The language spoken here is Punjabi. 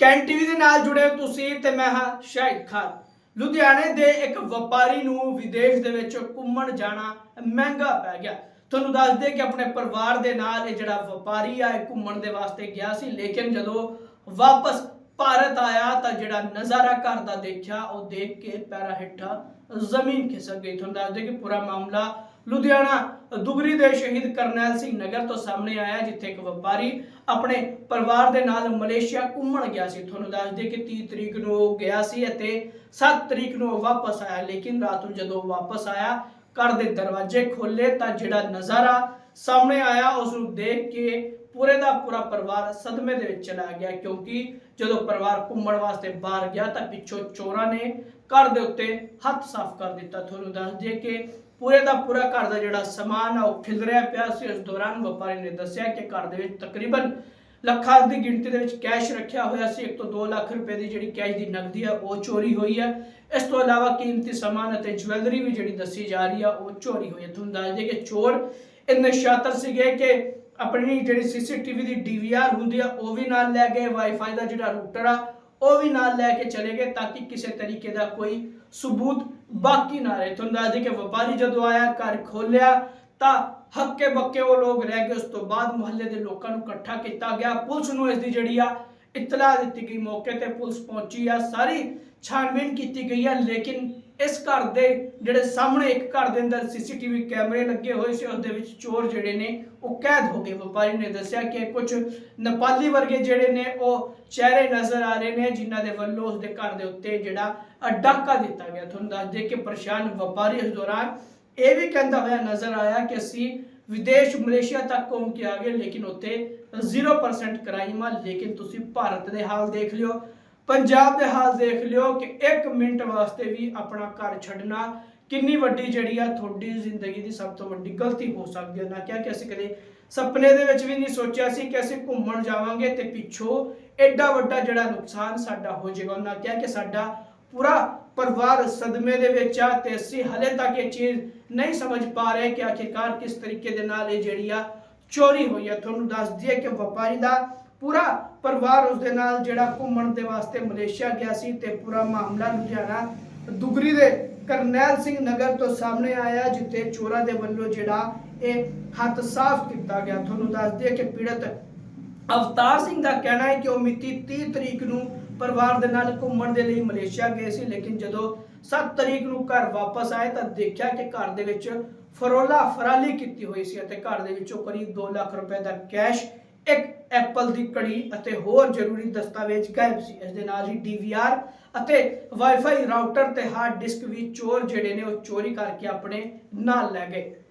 ਕੈਨ ਟੀਵੀ ਦੇ ਨਾਲ ਜੁੜੇ ਹੋ ਤੁਸੀਂ ਤੇ ਮੈਂ ਹਾਂ ਸ਼ਾਹਿਦ ਖਾਨ। ਲੁਧਿਆਣੇ ਦੇ ਇੱਕ ਵਪਾਰੀ ਨੂੰ ਵਿਦੇਸ਼ ਦੇ ਵਿੱਚ ਘੁੰਮਣ ਜਾਣਾ ਮਹਿੰਗਾ ਪੈ ਗਿਆ। ਤੁਹਾਨੂੰ ਦੱਸ ਦੇ ਕਿ ਆਪਣੇ ਪਰਿਵਾਰ ਦੇ ਨਾਲ ਇਹ ਜਿਹੜਾ ਵਪਾਰੀ ਆ, ਇਹ ਘੁੰਮਣ ਦੇ ਵਾਸਤੇ ਗਿਆ ਸੀ, ਲੇਕਿਨ ਜਦੋਂ ਵਾਪਸ ਭਾਰਤ ਆਇਆ ਤਾਂ ਜਿਹੜਾ ਨਜ਼ਾਰਾ ਘਰ ਦਾ ਦੇਖਿਆ, ਉਹ ਦੇਖ ਕੇ ਪੈਰਾ ਹੇਠਾਂ ਜ਼ਮੀਨ ਖਿਸਕ ਗਈ। ਤੁਹਾਨੂੰ ਦੱਸ ਦੇ ਕਿ ਪੂਰਾ ਮਾਮਲਾ ਲੁਧਿਆਣਾ, ਦੁਗਰੀ ਦੇ ਸ਼ਹੀਦ ਕਰਨੈਲ ਸਿੰਘ ਨਗਰ ਤੋਂ ਸਾਹਮਣੇ ਆਇਆ, ਜਿੱਥੇ ਇੱਕ ਵਪਾਰੀ ਆਪਣੇ ਪਰਿਵਾਰ ਦੇ ਨਾਲ ਮਲੇਸ਼ੀਆ ਘੁੰਮਣ ਗਿਆ ਸੀ। ਤੁਹਾਨੂੰ ਦੱਸ ਦੇ ਕਿ 30 ਤਰੀਕ ਨੂੰ ਗਿਆ ਸੀ ਅਤੇ 7 ਤਰੀਕ ਨੂੰ ਵਾਪਸ ਆਇਆ, ਲੇਕਿਨ ਰਾਤ ਨੂੰ ਜਦੋਂ ਵਾਪਸ ਆਇਆ, ਘਰ ਦੇ ਦਰਵਾਜ਼ੇ ਖੋਲੇ ਤਾਂ ਜਿਹੜਾ ਨਜ਼ਾਰਾ ਸਾਹਮਣੇ ਆਇਆ, ਉਸ ਨੂੰ ਦੇਖ ਕੇ ਪੂਰੇ ਦਾ ਪੂਰਾ ਪਰਿਵਾਰ ਸਦਮੇ ਦੇ ਵਿੱਚ ਚਲਾ ਗਿਆ, ਕਿਉਂਕਿ ਜਦੋਂ ਪਰਿਵਾਰ ਘੁੰਮਣ ਵਾਸਤੇ ਬਾਹਰ ਗਿਆ ਤਾਂ ਪਿੱਛੋਂ ਚੋਰਾਂ ਨੇ ਘਰ ਦੇ ਉੱਤੇ ਹੱਥ ਸਾਫ਼ ਕਰ ਦਿੱਤਾ। ਤੁਹਾਨੂੰ ਦੱਸ ਦਈਏ ਕਿ ਪੂਰੇ ਦਾ ਪੂਰਾ ਘਰ ਦਾ ਜਿਹੜਾ ਸਮਾਨ ਆ ਉਹ ਖਿਲ ਰਿਹਾ ਪਿਆ ਸੀ। ਉਸ ਦੌਰਾਨ ਵਪਾਰੀ ਨੇ ਦੱਸਿਆ ਕਿ ਘਰ ਦੇ ਵਿੱਚ ਤਕਰੀਬਨ ਲੱਖਾਂ ਦੀ ਗਿਣਤੀ ਦੇ ਵਿੱਚ ਕੈਸ਼ ਰੱਖਿਆ ਹੋਇਆ ਸੀ। 1 ਤੋਂ 2 ਲੱਖ ਰੁਪਏ ਦੀ ਜਿਹੜੀ ਕੈਸ਼ ਦੀ ਨਕਦੀ ਆ, ਉਹ ਚੋਰੀ ਹੋਈ ਹੈ ਇਸ ਤੋਂ ਇਲਾਵਾ ਕੀਮਤੀ ਸਮਾਨ ਅਤੇ ਜਵੈਲਰੀ ਵੀ ਜਿਹੜੀ ਦੱਸੀ ਜਾ ਰਹੀ ਆ, ਉਹ ਚੋਰੀ ਹੋਈ ਹੈ ਤੁਹਾਨੂੰ ਦੱਸ ਦਈਏ ਕਿ ਚੋਰ ਇੰਨੇ ਸ਼ਾਤਰ ਸੀਗੇ ਕਿ ਆਪਣੀ ਜਿਹੜੀ ਸੀਸੀਟੀਵੀ ਦੀ ਡੀਵੀਆਰ ਹੁੰਦੀ ਆ, ਉਹ ਵੀ ਨਾਲ ਲੈ ਗਏ। ਵਾਈਫਾਈ ਦਾ ਜਿਹੜਾ ਰੂਟਰ ਆ, ਉਹ ਵੀ ਨਾਲ ਲੈ ਕੇ ਚਲੇ ਗਏ ਤਾਂ ਕਿ ਕਿਸੇ ਤਰੀਕੇ ਦਾ ਕੋਈ ਸਬੂਤ ਬਾਕੀ ਨਾ ਰਹੇ। ਤੁਹਾਨੂੰ ਦੱਸ ਦਈਏ ਕਿ ਵਪਾਰੀ ਜਦੋਂ ਆਇਆ, ਘਰ ਖੋਲਿਆ ਤਾਂ ਹੱਕੇ ਬੱਕੇ ਉਹ ਲੋਕ ਰਹਿ ਗਏ। ਉਸ ਤੋਂ ਬਾਅਦ ਮੁਹੱਲੇ ਦੇ ਲੋਕਾਂ ਨੂੰ ਇਕੱਠਾ ਕੀਤਾ ਗਿਆ। ਪੁਲਿਸ ਨੂੰ ਇਸ ਦੀ ਜਿਹੜੀ ਆ ਇਤਲਾਹ ਦਿੱਤੀ ਗਈ। ਮੌਕੇ ਤੇ ਪੁਲਿਸ ਪਹੁੰਚੀ ਆ। ਸਾਰੀ ਛਾਣਬੀਨ ਕੀਤੀ ਗਈ ਆ। ਲੇਕਿਨ ਇਸ ਘਰ ਦੇ ਜਿਹੜੇ ਸਾਹਮਣੇ ਇੱਕ ਘਰ ਦੇ ਅੰਦਰ ਸੀਸੀਟੀਵੀ ਕੈਮਰੇ ਲੱਗੇ ਹੋਏ ਸੀ ਉਸ ਦੇ ਵਿੱਚ ਚੋਰ ਜਿਹੜੇ ਨੇ, ਉਹ ਕੈਦ ਹੋ ਗਏ। ਵਪਾਰੀ ਨੇ ਦੱਸਿਆ ਕਿ ਕੁਝ ਨੇਪਾਲੀ ਵਰਗੇ ਜਿਹੜੇ ਨੇ, ਉਹ ਚਿਹਰੇ ਨਜ਼ਰ ਆ ਰਹੇ ਨੇ, ਜਿਨ੍ਹਾਂ ਦੇ ਵੱਲੋਂ ਉਸ ਦੇ ਘਰ ਦੇ ਉੱਤੇ ਜਿਹੜਾ ਡਾਕਾ ਦਿੱਤਾ ਗਿਆ। ਤੁਹਾਨੂੰ ਦੱਸ ਦੇ ਕਿ ਪਰੇਸ਼ਾਨ ਵਪਾਰੀ ਇਸ ਦੌਰਾਨ ਇਹ ਵੀ ਕਹਿੰਦਾ ਹੋਇਆ ਨਜ਼ਰ ਆਇਆ ਕਿ ਅਸੀਂ ਵਿਦੇਸ਼, ਮਲੇਸ਼ੀਆ ਤੱਕ ਘੁੰਮ ਕੇ ਆ ਗਏ, ਲੇਕਿਨ ਉੱਥੇ 0% ਕ੍ਰਾਈਮ ਆ ਲੇਕਿਨ ਤੁਸੀਂ ਭਾਰਤ ਦੇ ਹਾਲ ਦੇਖ ਲਿਓ। ਪੰਜਾਬ ਦੇ ਹਾਲ ਦੇਖ ਲਿਓ ਕਿ 1 ਮਿੰਟ ਵਾਸਤੇ ਵੀ ਆਪਣਾ ਘਰ ਛੱਡਣਾ ਕਿੰਨੀ ਵੱਡੀ ਜਿਹੜੀ ਆ ਤੁਹਾਡੀ ਜ਼ਿੰਦਗੀ ਦੀ ਸਭ ਤੋਂ ਵੱਡੀ ਗਲਤੀ ਹੋ ਸਕਦੀ ਹੈ। ਨਾ ਕਿਹਾ ਕਿ ਅਸੀਂ ਕਦੇ ਸੁਪਨੇ ਦੇ ਵਿੱਚ ਵੀ ਨਹੀਂ ਸੋਚਿਆ ਸੀ ਕਿ ਅਸੀਂ ਘੁੰਮਣ ਜਾਵਾਂਗੇ ਤੇ ਪਿੱਛੋਂ ਐਡਾ ਵੱਡਾ ਜਿਹੜਾ ਨੁਕਸਾਨ ਸਾਡਾ ਹੋ ਜਾਏਗਾ। ਉਹਨਾਂ ਕਿਹਾ ਕਿ ਸਾਡਾ ਪੂਰਾ ਪਰਿਵਾਰ ਸਦਮੇ ਦੇ ਵਿੱਚ ਆ ਤੇ ਅਸੀਂ ਹਲੇ ਤੱਕ ਇਹ ਚੀਜ਼ ਨਹੀਂ ਸਮਝ ਪਾ ਰਹੇ ਕਿ ਆਖਿਰਕਾਰ ਕਿਸ ਤਰੀਕੇ ਦੇ ਨਾਲ ਇਹ ਜਿਹੜੀ ਆ ਚੋਰੀ ਹੋਈ ਹੈ ਤੁਹਾਨੂੰ ਦੱਸ ਦਈਏ ਕਿ ਵਪਾਰੀ ਦਾ ਪੂਰਾ ਪਰਿਵਾਰ ਉਸਦੇ ਨਾਲ ਜਿਹੜਾ ਘੁੰਮਣ ਦੇ ਵਾਸਤੇ ਮਲੇਸ਼ੀਆ ਗਿਆ ਸੀ ਤੇ ਪੂਰਾ ਮਾਮਲਾ ਲੁਧਿਆਣਾ ਦੁਗਰੀ ਦੇ ਕਰਨੈਲ ਸਿੰਘ ਨਗਰ ਤੋਂ ਸਾਹਮਣੇ ਆਇਆ, ਜਿੱਥੇ ਚੋਰਾਂ ਦੇ ਵੱਲੋਂ ਜਿਹੜਾ ਇਹ ਹੱਥ ਸਾਫ਼ ਕੀਤਾ ਗਿਆ। ਤੁਹਾਨੂੰ ਦੱਸ ਦਈਏ ਕਿ ਪੀੜਤ ਅਵਤਾਰ ਸਿੰਘ ਦਾ ਕਹਿਣਾ ਹੈ ਕਿ ਉਹ ਮਿਤੀ 30 ਤਰੀਕ ਨੂੰ ਪਰਿਵਾਰ ਦੇ ਨਾਲ ਘੁੰਮਣ ਦੇ ਲਈ ਮਲੇਸ਼ੀਆ ਗਏ ਸੀ, ਲੇਕਿਨ ਜਦੋਂ 7 ਤਰੀਕ ਨੂੰ ਘਰ ਵਾਪਸ ਆਏ ਤਾਂ ਦੇਖਿਆ ਕਿ ਘਰ ਦੇ ਵਿੱਚ ਫਰੋਲਾ ਫਰਾਲੀ ਕੀਤੀ ਹੋਈ ਸੀ ਅਤੇ ਘਰ ਦੇ ਵਿੱਚੋਂ ਕਰੀਬ 2 ਲੱਖ ਰੁਪਏ ਦਾ ਕੈਸ਼ ਇੱਕ ਐਪਲ ਦੀ ਕੜੀ ਅਤੇ ਹੋਰ ਜ਼ਰੂਰੀ ਦਸਤਾਵੇਜ਼ ਗਾਇਬ ਸੀ। ਇਸ ਦੇ ਨਾਲ ਹੀ ਡੀਵੀਆਰ ਅਤੇ ਵਾਈਫਾਈ ਰਾਊਟਰ ਤੇ ਹਾਰਡ ਡਿਸਕ ਵੀ ਚੋਰ ਜਿਹੜੇ ਨੇ ਉਹ ਚੋਰੀ ਕਰਕੇ ਆਪਣੇ ਨਾਲ ਲੈ ਗਏ।